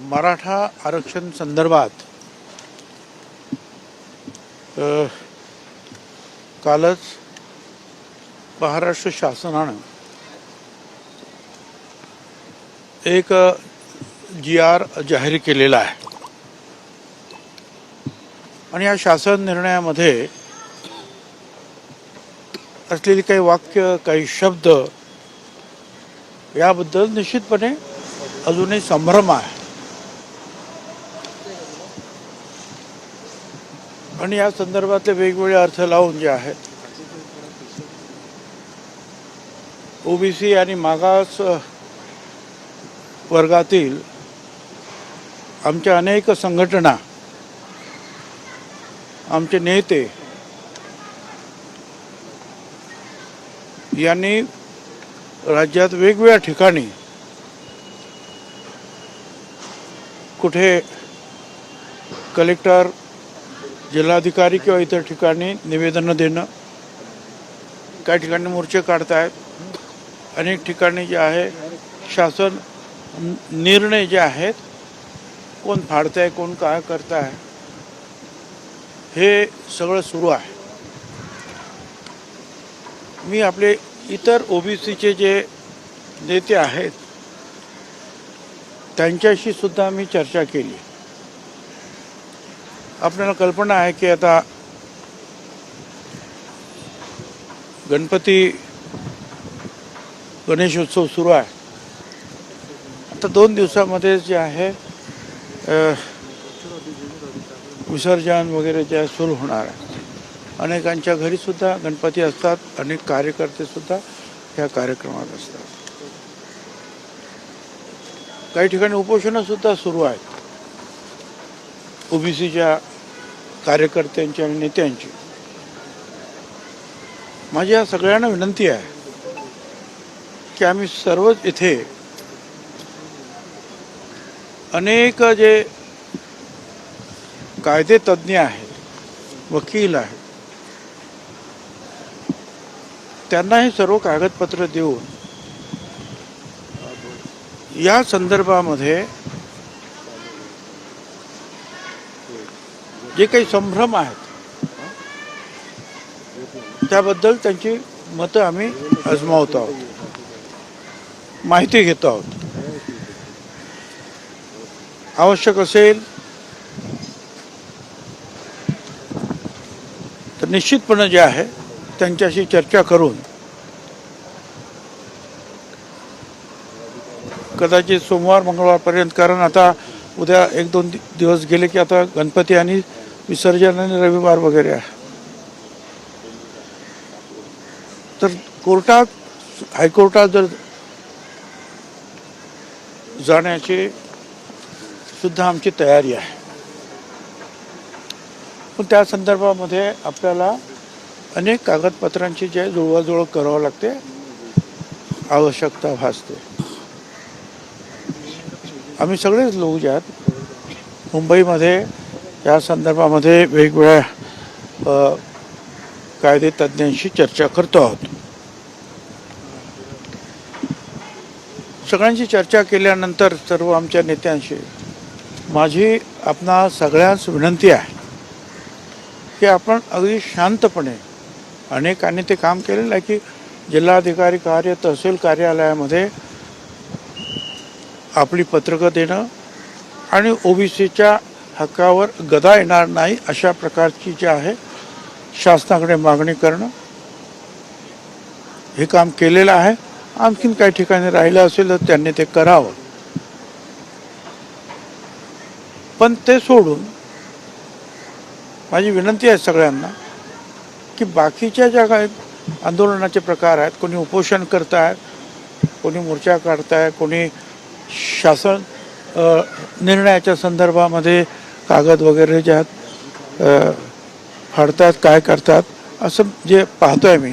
मराठा आरक्षण संदर्भात कालच महाराष्ट्र शासनानं एक जी आर जाहीर केलेला आहे. आणि या शासन निर्णयामध्ये असलेली काही वाक्य काही शब्द याबद्दल निश्चितपणे अजूनही संभ्रम आहे. आणि या संदर्भातले वेगवेगळे अर्थ लावून जे आहेत ओबीसी आणि मागास वर्गातील आमच्या अनेक संघटना आमचे नेते यांनी राज्यात वेगवेगळ्या ठिकाणी कुठे कलेक्टर जिल्हाधिकारी किंवा इतर ठिकाणी निवेदनं देणं. काही ठिकाणी मोर्चे काढतायत. अनेक ठिकाणी जे आहे शासन निर्णय जे आहेत कोण फाडत आहे कोण काय करत आहे हे सगळं सुरू आहे. मी आपले इतर ओबीसीचे जे नेते आहेत त्यांच्याशी सुद्धा मी चर्चा केली. आपल्याला कल्पना आहे की आता गणपती गणेशोत्सव सुरू आहे. आता दोन दिवसामध्ये जे आहे विसर्जन वगैरे जे आहे सुरू होणार आहे. अनेकांच्या घरीसुद्धा गणपती असतात अनेक कार्यकर्तेसुद्धा ह्या कार्यक्रमात असतात. काही ठिकाणी उपोषणंसुद्धा सुरू आहेत. ओबीसीच्या कार्यकर्त्यांची आणि नेत्यांची. माझी या सगळ्यांना विनंती आहे की आम्ही सर्वच इथे अनेक जे कायदे तज्ज्ञ आहेत वकील आहेत त्यांना हे सर्व कागदपत्र देऊन या संदर्भामध्ये जे काही संभ्रम आहेत त्याबद्दल त्यांची मतं आम्ही आजमावत आहोत. माहिती घेतो आहोत. आवश्यक असेल तर निश्चितपणे जे आहे त्यांच्याशी चर्चा करून कदाचित सोमवार मंगळवारपर्यंत कारण आता उद्या एक दोन दिवस गेले की आता गणपती आणि विसर्जन आणि रविवार वगैरे आहे. तर कोर्टात हायकोर्टात जर जाण्याची सुद्धा आमची तयारी आहे. पण त्या संदर्भामध्ये आपल्याला अनेक कागदपत्रांची जे जुळवाजुळव करावं लागते आवश्यकता भासते. आम्ही सगळेच लोक जे आहेत मुंबईमध्ये या संदर्भामध्ये वेगवेगळ्या कायदे तज्ज्ञांशी चर्चा करतो आहोत. सगळ्यांशी चर्चा केल्यानंतर सर्व आमच्या नेत्यांशी माझी आपणा सगळ्यांस विनंती आहे की आपण अगदी शांतपणे अनेकांनी ते काम केलेलं आहे की जिल्हाधिकारी कार्य तहसील कार्यालयामध्ये आपली पत्रकं देणं आणि ओबीसीच्या हक्कावर गदा येणार नाही अशा प्रकारची जी आहे शासनाकडे मागणी करणं हे काम केलेलं आहे. आणखीन काही ठिकाणी राहिलं असेल तर त्यांनी ते करावं. पण ते सोडून माझी विनंती आहे सगळ्यांना की बाकीच्या ज्या काही आंदोलनाचे प्रकार आहेत कोणी उपोषण करत आहेत कोणी मोर्चा काढत आहे कोणी शासन निर्णयाच्या संदर्भामध्ये कागद वगैरे ज्यात फाडतात काय करतात असं जे पाहतोय मी.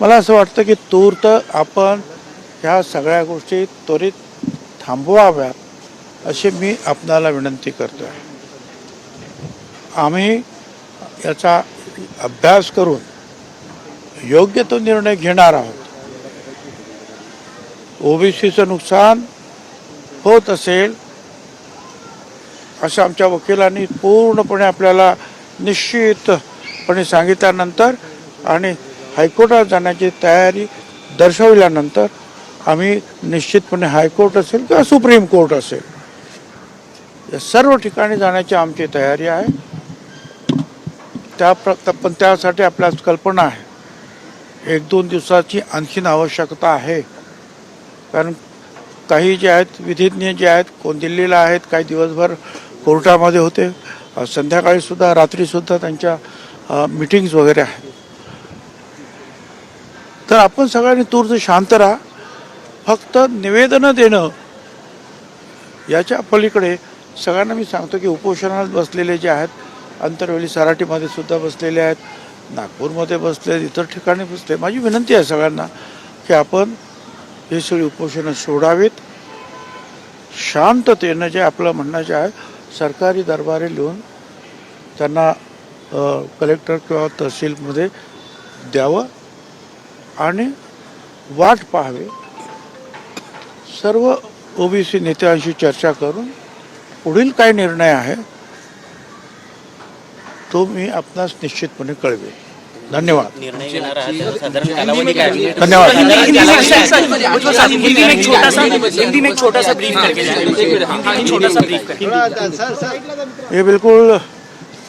मला असं वाटतं की तूर्त आपण ह्या सगळ्या गोष्टी त्वरित थांबवाव्यात अशी मी आपणाला विनंती करतो आहे आम्ही याचा अभ्यास करून योग्य तो निर्णय घेणार आहोत. ओबीसीचं नुकसान होत असेल असं आमच्या वकिलांनी पूर्णपणे आपल्याला निश्चितपणे सांगितल्यानंतर आणि हायकोर्टात जाण्याची तयारी दर्शवल्यानंतर आम्ही निश्चितपणे हायकोर्ट असेल किंवा सुप्रीम कोर्ट असेल या सर्व ठिकाणी जाण्याची आमची तयारी आहे. त्या प्र पण त्यासाठी आपल्यास कल्पना आहे. एक दोन दिवसाची आणखीन आवश्यकता आहे. कारण काही जे आहेत विधिज्ञ जे आहेत कोण दिल्लीला आहेत काही दिवसभर कोर्टामध्ये होते. संध्याकाळी सुद्धा रात्रीसुद्धा त्यांच्या मिटिंग्स वगैरे आहेत. तर आपण सगळ्यांनी तूर्त शांत राहा. फक्त निवेदनं देणं याच्या पलीकडे सगळ्यांना मी सांगतो की उपोषणात बसलेले जे आहेत अंतरवेली सराटीमध्ये सुद्धा बसलेले आहेत नागपूरमध्ये बसले इतर ठिकाणी बसले माझी विनंती आहे सगळ्यांना की आपण हे सगळी उपोषणं सोडावीत. शांततेनं जे आपलं म्हणणं जे आहे सरकारी दरबारी लिहून त्यांना कलेक्टर किंवा तहसीलमध्ये द्यावं आणि वाट पाहावी. सर्व ओबीसी नेत्यांशी चर्चा करून पुढील काय निर्णय आहे तो मी आपणास निश्चितपणे कळवेन. धन्यवाद। निर्णय घेणार आहात साधारण कालावधी काय आहे? धन्यवाद। हिंदी में हिंदी में एक छोटा सा हिंदी में एक छोटा सा ब्रीफ करके जाए हिंदी में छोटा सा ब्रीफ करके। ये बिल्कुल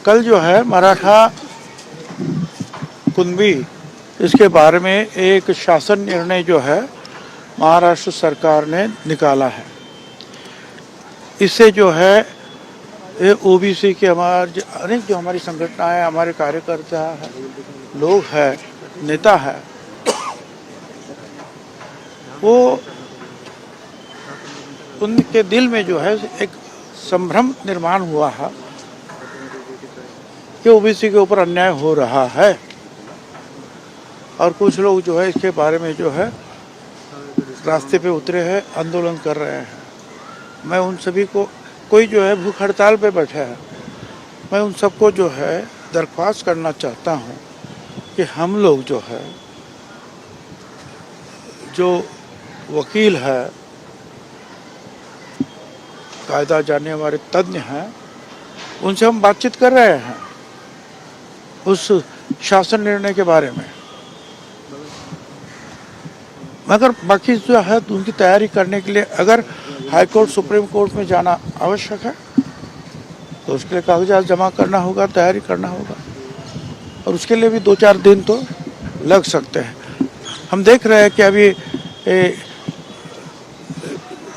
कल जो है मराठा कुंभी इसके बारे में एक शासन निर्णय जो है महाराष्ट्र सरकार ने निकाला है। इससे जो है ये ओबीसी के हमारे अनेक जो हमारी संगठना है, हमारे कार्यकर्ता है, लोग हैं, नेता है, वो उनके दिल में जो है, एक संभ्रम निर्माण हुआ है कि ओबीसी के ऊपर अन्याय हो रहा है। और कुछ लोग जो है, इसके बारे में जो है, रास्ते पे उतरे हैं, आंदोलन कर रहे हैं। मैं उन सभी को कोई जो है भूख हड़ताल पे बैठे हैं। मैं उन सबको जो है दरख्वास्त करना चाहता हूँ कि हम लोग जो है, जो वकील है, कायदा जानने वाले तज्ञ हैं, उनसे हम बातचीत कर रहे हैं उस शासन निर्णय के बारे में। मगर बाकी जो है, उनकी तैयारी करने के लिए अगर हाई कोर्ट सुप्रीम कोर्ट में जाना आवश्यक है तो उसके लिए कागजात जमा करना होगा, तैयारी करना होगा। और उसके लिए भी दो चार दिन तो लग सकते हैं। हम देख रहे हैं कि अभी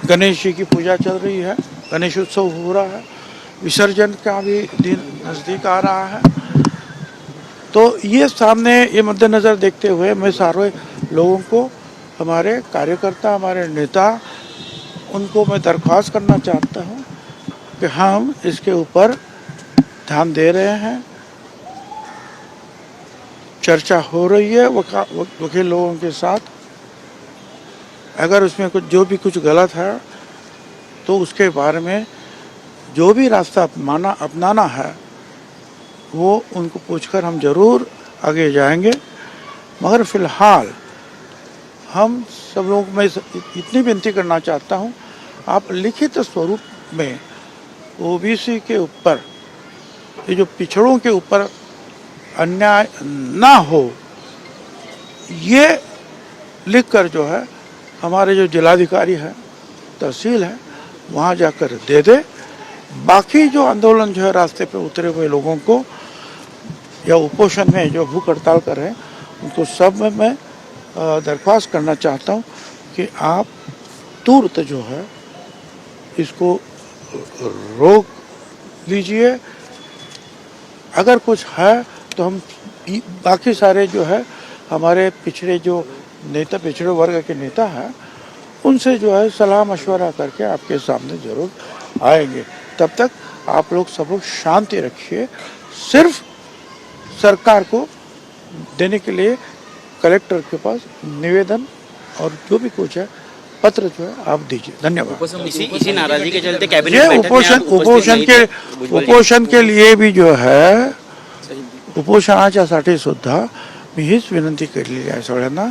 गणेश जी की पूजा चल रही है, गणेश उत्सव हो रहा है, विसर्जन का भी दिन नज़दीक आ रहा है। तो ये सामने, ये मद्देनज़र देखते हुए मैं सारे लोगों को हमारे कार्यकर्ता, हमारे नेता, उनको मैं दरख्वास्त करना चाहता हूँ कि हम इसके ऊपर ध्यान दे रहे हैं। चर्चा हो रही है वका- वकील लोगों के साथ। अगर उसमें कुछ, जो भी कुछ गलत है तो उसके बारे में जो भी रास्ता अपनाना अपनाना है, वो उनको पूछकर हम ज़रूर आगे जाएँगे। मगर फ़िलहाल हम सब लोग मैं इतनी विनती करना चाहता हूँ, आप लिखित स्वरूप में ओबीसी के ऊपर, ये जो पिछड़ों के ऊपर अन्याय ना हो, ये लिखकर जो है, हमारे जो जिलाधिकारी है, तहसील है, वहाँ जाकर दे दे। बाकी जो आंदोलन जो है रास्ते पे उतरे हुए लोगों को, या उपोषण में जो भूख हड़ताल कर रहे हैं, उनको सब में मैं दरख्वास्त करना चाहता हूँ कि आप तुरंत जो है इसको रोक लीजिए। अगर कुछ है तो हम बाकी सारे जो है, हमारे पिछड़े जो नेता, पिछड़े वर्ग के नेता हैं, उनसे जो है सलाह मशवरा करके आपके सामने ज़रूर आएँगे। तब तक आप लोग सब लोग शांति रखिए। सिर्फ़ सरकार को देने के लिए कलेक्टर के पास निवेदन और जो भी कुछ है पत्र जो है आप दीजिए। धन्यवाद। इसी इसी नाराजगी के चलते कैबिनेट ये उपोषण उपोषण के. उपोषण के लिए भी जो है उपोषणाच्यासाठी सुद्धा मी हीच विनंती केलेली आहे सगळ्यांना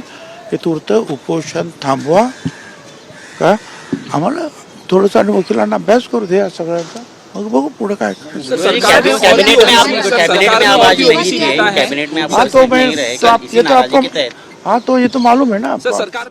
की तूर्त उपोषण थांबवा। का आम्हाला थोडंसं आणि वकिलांना अभ्यास करू द्या सगळ्यांचा मग बघू पुढे काय करायचं. सर, कैबिनेट कैबिनेट में आप कैबिनेट में आप आज नहीं थे कैबिनेट में आप हाँ तो मैं नहीं रहे तो आप ये तो नाराजगी आपको के तहत हाँ तो ये तो मालूम है ना सर आपको सरकार